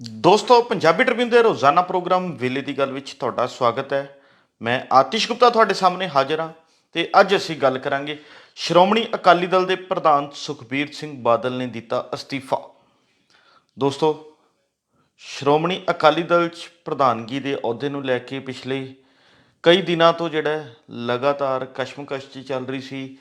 ਦੋਸਤੋ, ਪੰਜਾਬੀ ਟ੍ਰਿਬਿਊਨ ਦੇ ਰੋਜ਼ਾਨਾ ਪ੍ਰੋਗਰਾਮ ਵੇਲੇ ਦੀ ਗੱਲ ਵਿੱਚ ਤੁਹਾਡਾ ਸਵਾਗਤ ਹੈ। ਮੈਂ ਆਤਿਸ਼ ਗੁਪਤਾ ਤੁਹਾਡੇ ਸਾਹਮਣੇ ਹਾਜ਼ਰ ਹਾਂ ਤੇ ਅੱਜ ਅਸੀਂ ਗੱਲ ਕਰਾਂਗੇ ਸ਼੍ਰੋਮਣੀ ਅਕਾਲੀ ਦਲ ਦੇ ਪ੍ਰਧਾਨ ਸੁਖਬੀਰ ਸਿੰਘ ਬਾਦਲ ਨੇ ਦਿੱਤਾ ਅਸਤੀਫਾ। ਦੋਸਤੋ, ਸ਼੍ਰੋਮਣੀ ਅਕਾਲੀ ਦਲ ਚ ਪ੍ਰਧਾਨਗੀ ਦੇ ਅਹੁਦੇ ਨੂੰ ਲੈ ਕੇ ਪਿਛਲੇ ਕਈ ਦਿਨਾਂ ਤੋਂ ਜਿਹੜਾ ਲਗਾਤਾਰ ਕਸ਼ਮਕਸ਼ ਚੱਲ ਰਹੀ ਸੀ,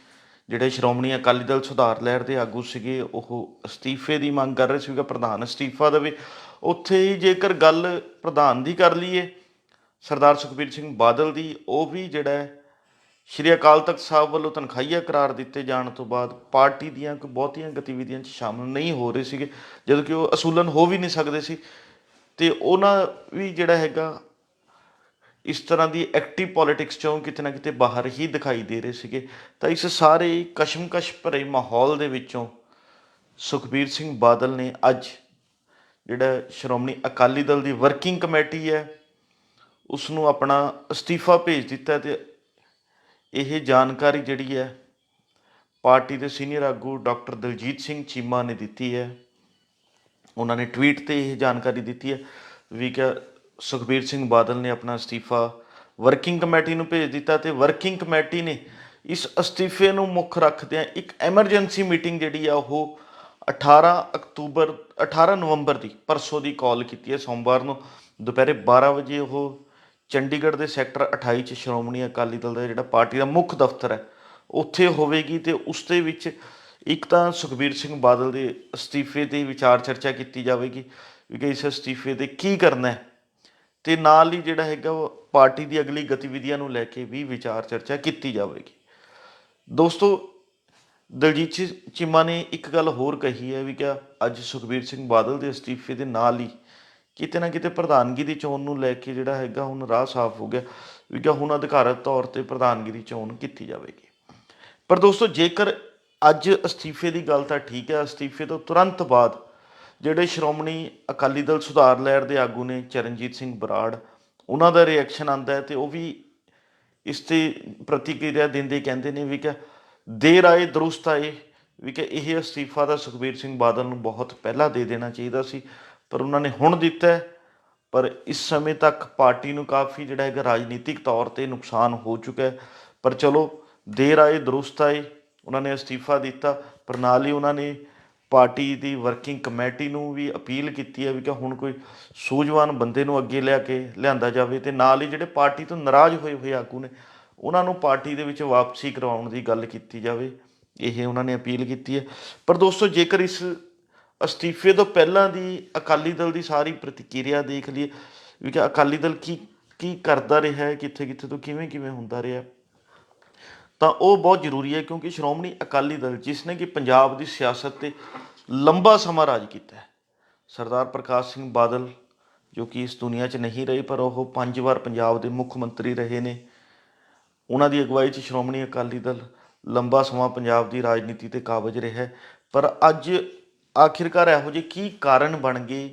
ਜਿਹੜੇ ਸ਼੍ਰੋਮਣੀ ਅਕਾਲੀ ਦਲ ਸੁਧਾਰ ਲਹਿਰ ਦੇ ਆਗੂ ਸੀਗੇ, ਉਹ ਅਸਤੀਫੇ ਦੀ ਮੰਗ ਕਰ ਰਹੇ ਸੀਗਾ ਪ੍ਰਧਾਨ ਅਸਤੀਫਾ ਦੇਵੇ। ਉੱਥੇ ਹੀ ਜੇਕਰ ਗੱਲ ਪ੍ਰਧਾਨ ਦੀ ਕਰ ਲਈਏ, ਸਰਦਾਰ ਸੁਖਬੀਰ ਸਿੰਘ ਬਾਦਲ ਦੀ, ਉਹ ਵੀ ਜਿਹੜਾ ਸ਼੍ਰੀ ਅਕਾਲ ਤਖਤ ਸਾਹਿਬ ਵੱਲੋਂ ਤਨਖਾਹੀਆ ਕਰਾਰ ਦਿੱਤੇ ਜਾਣ ਤੋਂ ਬਾਅਦ ਪਾਰਟੀ ਦੀਆਂ ਕੋਈ ਬਹੁਤੀਆਂ ਗਤੀਵਿਧੀਆਂ 'ਚ ਸ਼ਾਮਲ ਨਹੀਂ ਹੋ ਰਹੇ ਸੀਗੇ, ਜਦੋਂ ਕਿ ਉਹ ਅਸੂਲਨ ਹੋ ਵੀ ਨਹੀਂ ਸਕਦੇ ਸੀ। ਤੇ ਉਹਨਾਂ ਵੀ ਜਿਹੜਾ ਹੈਗਾ, ਇਸ ਤਰ੍ਹਾਂ ਦੀ ਐਕਟਿਵ ਪੋਲਿਟਿਕਸ ਚੋਂ ਕਿਤੇ ਨਾ ਕਿਤੇ ਬਾਹਰ ਹੀ ਦਿਖਾਈ ਦੇ ਰਹੇ ਸੀਗੇ। ਤਾਂ ਇਸ ਸਾਰੇ ਕਸ਼ਮਕਸ਼ ਭਰੇ ਮਾਹੌਲ ਦੇ ਵਿੱਚੋਂ ਸੁਖਬੀਰ ਸਿੰਘ ਬਾਦਲ ਨੇ ਅੱਜ ਜਿਹੜਾ ਸ਼੍ਰੋਮਣੀ ਅਕਾਲੀ ਦਲ ਦੀ ਵਰਕਿੰਗ ਕਮੇਟੀ ਹੈ ਉਸ ਨੂੰ ਆਪਣਾ ਅਸਤੀਫਾ ਭੇਜ ਦਿੱਤਾ ਤੇ ਇਹ ਜਾਣਕਾਰੀ ਜਿਹੜੀ ਹੈ, ਪਾਰਟੀ ਦੇ ਸੀਨੀਅਰ ਆਗੂ ਡਾਕਟਰ ਦਲਜੀਤ ਸਿੰਘ ਚੀਮਾ ਨੇ ਦਿੱਤੀ ਹੈ। ਉਹਨਾਂ ਨੇ ਟਵੀਟ ਤੇ ਇਹ ਜਾਣਕਾਰੀ ਦਿੱਤੀ ਹੈ ਵੀ ਕਿ ਸੁਖਬੀਰ ਸਿੰਘ ਬਾਦਲ ਨੇ ਆਪਣਾ ਅਸਤੀਫਾ ਵਰਕਿੰਗ ਕਮੇਟੀ ਨੂੰ ਭੇਜ ਦਿੱਤਾ ਤੇ ਵਰਕਿੰਗ ਕਮੇਟੀ ਨੇ ਇਸ ਅਸਤੀਫੇ ਨੂੰ ਮੁੱਖ ਰੱਖਦਿਆਂ ਇੱਕ ਐਮਰਜੈਂਸੀ ਮੀਟਿੰਗ ਜਿਹੜੀ ਆ ਉਹ 18 ਅਕਤੂਬਰ 18 ਨਵੰਬਰ ਦੀ ਪਰਸੋਂ ਦੀ ਕਾਲ ਕੀਤੀ ਹੈ ਸੋਮਵਾਰ ਨੂੰ। ਦੁਪਹਿਰੇ 12 ਵਜੇ ਉਹ ਚੰਡੀਗੜ੍ਹ ਦੇ ਸੈਕਟਰ 28 ਚ ਸ਼੍ਰੋਮਣੀ ਅਕਾਲੀ ਦਲ ਦਾ ਜਿਹੜਾ ਪਾਰਟੀ ਦਾ ਮੁੱਖ ਦਫ਼ਤਰ ਹੈ, ਉੱਥੇ ਹੋਵੇਗੀ ਤੇ ਉਸ ਦੇ ਵਿੱਚ ਇੱਕ ਤਾਂ ਸੁਖਬੀਰ ਸਿੰਘ ਬਾਦਲ ਦੇ ਅਸਤੀਫੇ ਤੇ ਵਿਚਾਰ ਚਰਚਾ ਕੀਤੀ ਜਾਵੇਗੀ ਵੀ ਕਿ ਇਸ ਅਸਤੀਫੇ ਤੇ ਕੀ ਕਰਨਾ ਹੈ ਤੇ ਨਾਲ ਹੀ ਜਿਹੜਾ ਹੈਗਾ ਉਹ ਪਾਰਟੀ ਦੀ ਅਗਲੀ ਗਤੀਵਿਧੀਆਂ ਨੂੰ ਲੈ ਕੇ ਵੀ ਵਿਚਾਰ ਚਰਚਾ ਕੀਤੀ ਜਾਵੇਗੀ। ਦੋਸਤੋ ਦਲਜੀਤ ਚੀਮਾ ਨੇ ਇੱਕ ਗੱਲ ਹੋਰ ਕਹੀ ਹੈ ਵੀ ਕਿ ਅੱਜ ਸੁਖਬੀਰ ਸਿੰਘ ਬਾਦਲ ਦੇ ਅਸਤੀਫੇ ਦੇ ਨਾਲ ਹੀ ਕਿਤੇ ਨਾ ਕਿਤੇ ਪ੍ਰਧਾਨਗੀ ਦੀ ਚੋਣ ਨੂੰ ਲੈ ਕੇ ਜਿਹੜਾ ਹੈਗਾ ਹੁਣ ਰਾਹ ਸਾਫ਼ ਹੋ ਗਿਆ ਵੀ ਕਿ ਹੁਣ ਅਧਿਕਾਰਤ ਤੌਰ ਤੇ ਪ੍ਰਧਾਨਗੀ ਦੀ ਚੋਣ ਕੀਤੀ ਜਾਵੇਗੀ। ਪਰ ਦੋਸਤੋ, ਜੇਕਰ ਅੱਜ ਅਸਤੀਫੇ ਦੀ ਗੱਲ ਤਾਂ ਠੀਕ ਹੈ, ਅਸਤੀਫੇ ਤੋਂ ਤੁਰੰਤ ਬਾਅਦ ਜਿਹੜੇ ਸ਼੍ਰੋਮਣੀ ਅਕਾਲੀ ਦਲ ਸੁਧਾਰ ਲਹਿਰ ਦੇ ਆਗੂ ਨੇ ਚਰਨਜੀਤ ਸਿੰਘ ਬਰਾੜ, ਉਹਨਾਂ ਦਾ ਰਿਐਕਸ਼ਨ ਆਂਦਾ ਹੈ ਤੇ ਉਹ ਵੀ ਇਸ ਤੇ ਪ੍ਰਤੀਕਿਰਿਆ ਦਿੰਦੇ ਕਹਿੰਦੇ ਨੇ ਵੀ ਕਿ ਦੇਰ ਆਏ, ਦਰੁਸਤ ਆਏ, ਵੀ ਕਿ ਇਹ ਅਸਤੀਫਾ ਦਾ ਸੁਖਬੀਰ ਸਿੰਘ ਬਾਦਲ ਨੂੰ ਬਹੁਤ ਪਹਿਲਾਂ ਦੇ ਦੇਣਾ ਚਾਹੀਦਾ ਸੀ, ਪਰ ਉਹਨਾਂ ਨੇ ਹੁਣ ਦਿੱਤਾ ਪਰ ਇਸ ਸਮੇਂ ਤੱਕ ਪਾਰਟੀ ਨੂੰ ਕਾਫੀ ਜਿਹੜਾ ਹੈਗਾ ਰਾਜਨੀਤਿਕ ਤੌਰ ਤੇ ਨੁਕਸਾਨ ਹੋ ਚੁੱਕਾ ਹੈ। ਪਰ ਚਲੋ, ਦੇਰ ਆਏ, ਦਰੁਸਤ ਆਏ, ਉਹਨਾਂ ਨੇ ਅਸਤੀਫਾ ਦਿੱਤਾ, ਪਰ ਨਾਲ ਹੀ ਉਹਨਾਂ ਨੇ ਪਾਰਟੀ ਦੀ ਵਰਕਿੰਗ ਕਮੇਟੀ ਨੂੰ ਵੀ ਅਪੀਲ ਕੀਤੀ ਹੈ ਵੀ ਕਿ ਹੁਣ ਕੋਈ ਸੂਝਵਾਨ ਬੰਦੇ ਨੂੰ ਅੱਗੇ ਲਿਆ ਕੇ ਲਿਆਂਦਾ ਜਾਵੇ ਤੇ ਨਾਲ ਹੀ ਜਿਹੜੇ ਪਾਰਟੀ ਤੋਂ ਨਾਰਾਜ਼ ਹੋਏ ਹੋਏ ਆਗੂ ਨੇ ਉਹਨਾਂ ਨੂੰ ਪਾਰਟੀ ਦੇ ਵਿੱਚ ਵਾਪਸੀ ਕਰਵਾਉਣ ਦੀ ਗੱਲ ਕੀਤੀ ਜਾਵੇ, ਇਹ ਉਹਨਾਂ ਨੇ ਅਪੀਲ ਕੀਤੀ ਹੈ। ਪਰ ਦੋਸਤੋ, ਜੇਕਰ ਇਸ ਅਸਤੀਫੇ ਤੋਂ ਪਹਿਲਾਂ ਦੀ ਅਕਾਲੀ ਦਲ ਦੀ ਸਾਰੀ ਪ੍ਰਤੀਕਿਰਿਆ ਦੇਖ ਲਈਏ, ਵੀ ਕਿ ਅਕਾਲੀ ਦਲ ਕੀ ਕੀ ਕਰਦਾ ਰਿਹਾ ਹੈ ਕਿੱਥੇ ਕਿੱਥੇ ਤੋਂ ਕਿਵੇਂ ਕਿਵੇਂ ਹੁੰਦਾ ਰਿਹਾ, ਤਾਂ ਉਹ ਬਹੁਤ ਜ਼ਰੂਰੀ ਹੈ, ਕਿਉਂਕਿ ਸ਼੍ਰੋਮਣੀ ਅਕਾਲੀ ਦਲ ਜਿਸ ਨੇ ਕਿ ਪੰਜਾਬ ਦੀ ਸਿਆਸਤ ਤੇ ਲੰਬਾ ਸਮਾਂ ਰਾਜ ਕੀਤਾ ਹੈ, ਸਰਦਾਰ ਪ੍ਰਕਾਸ਼ ਸਿੰਘ ਬਾਦਲ ਜੋ ਕਿ ਇਸ ਦੁਨੀਆ 'ਚ ਨਹੀਂ ਰਹੇ, ਪਰ ਉਹ ਪੰਜ ਵਾਰ ਪੰਜਾਬ ਦੇ ਮੁੱਖ ਮੰਤਰੀ ਰਹੇ ਨੇ ਉਹਨਾਂ ਦੀ ਅਗਵਾਈ 'ਚ ਸ਼੍ਰੋਮਣੀ ਅਕਾਲੀ ਦਲ ਲੰਬਾ ਸਮਾਂ ਪੰਜਾਬ ਦੀ ਰਾਜਨੀਤੀ ਤੇ ਕਾਬਜ ਰਿਹਾ ਪਰ ਅੱਜ ਆਖਿਰਕਾਰ ਇਹੋ ਜਿਹੇ ਕੀ ਕਾਰਨ ਬਣ ਗਏ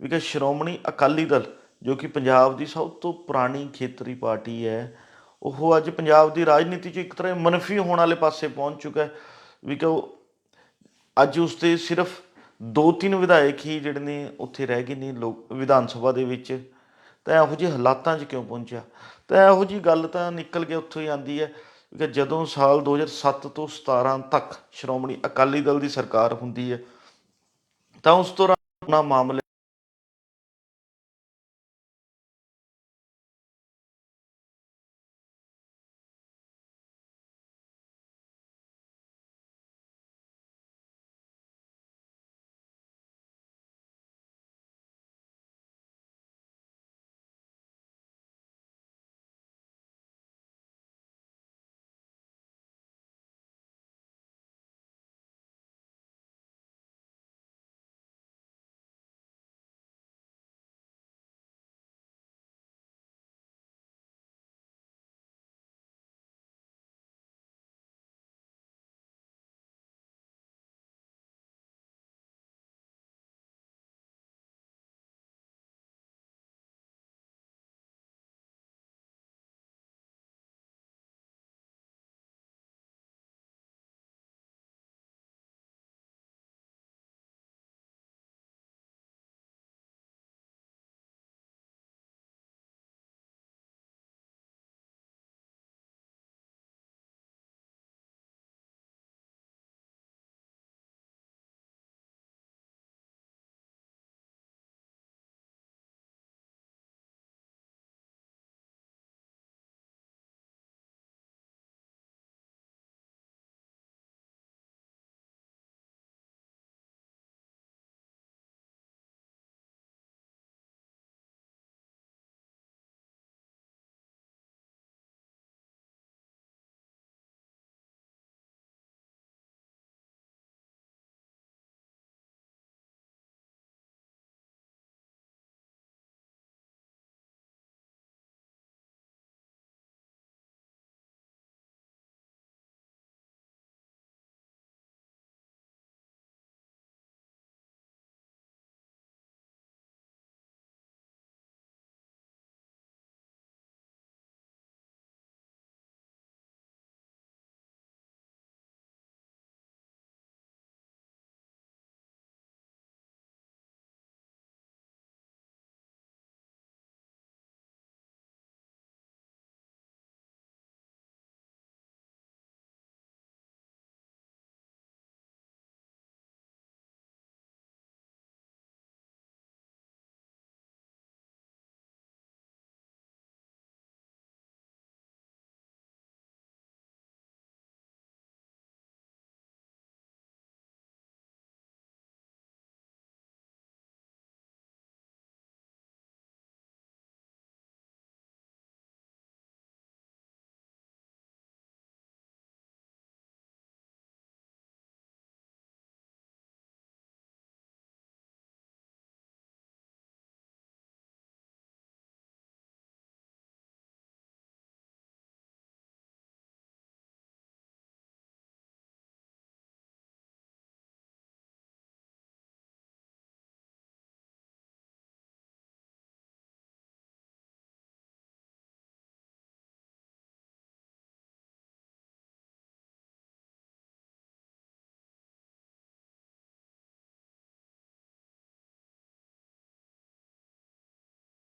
ਵੀ ਕਿ ਸ਼੍ਰੋਮਣੀ ਅਕਾਲੀ ਦਲ, ਜੋ ਕਿ ਪੰਜਾਬ ਦੀ ਸਭ ਤੋਂ ਪੁਰਾਣੀ ਖੇਤਰੀ ਪਾਰਟੀ ਹੈ, ਉਹ ਅੱਜ ਪੰਜਾਬ ਦੀ ਰਾਜਨੀਤੀ 'ਚ ਇੱਕ ਤਰ੍ਹਾਂ ਮਨਫੀ ਹੋਣ ਵਾਲੇ ਪਾਸੇ ਪਹੁੰਚ ਚੁੱਕਾ ਹੈ ਵੀ ਕਿ ਉਹ ਅੱਜ ਉਸ ਤੇ ਸਿਰਫ ਦੋ ਤਿੰਨ ਵਿਧਾਇਕ ਹੀ ਜਿਹੜੇ ਨੇ ਉੱਥੇ ਰਹਿ ਗਏ ਨੇ ਲੋਕ, ਵਿਧਾਨ ਸਭਾ ਦੇ ਵਿੱਚ। ਤਾਂ ਇਹੋ ਜਿਹੇ ਹਾਲਾਤਾਂ 'ਚ ਕਿਉਂ ਪਹੁੰਚਿਆ? ਤਾਂ ਇਹੋ ਜਿਹੀ ਗੱਲ ਤਾਂ ਨਿਕਲ ਕੇ ਉੱਥੋਂ ਹੀ ਆਂਦੀ ਹੈ ਕਿ ਜਦੋਂ ਸਾਲ 2007 ਤੋਂ 17 ਤੱਕ ਸ਼੍ਰੋਮਣੀ ਅਕਾਲੀ ਦਲ ਦੀ ਸਰਕਾਰ ਹੁੰਦੀ ਹੈ, ਤਾਂ ਉਸ ਦੌਰਾਨ ਮਾਮਲੇ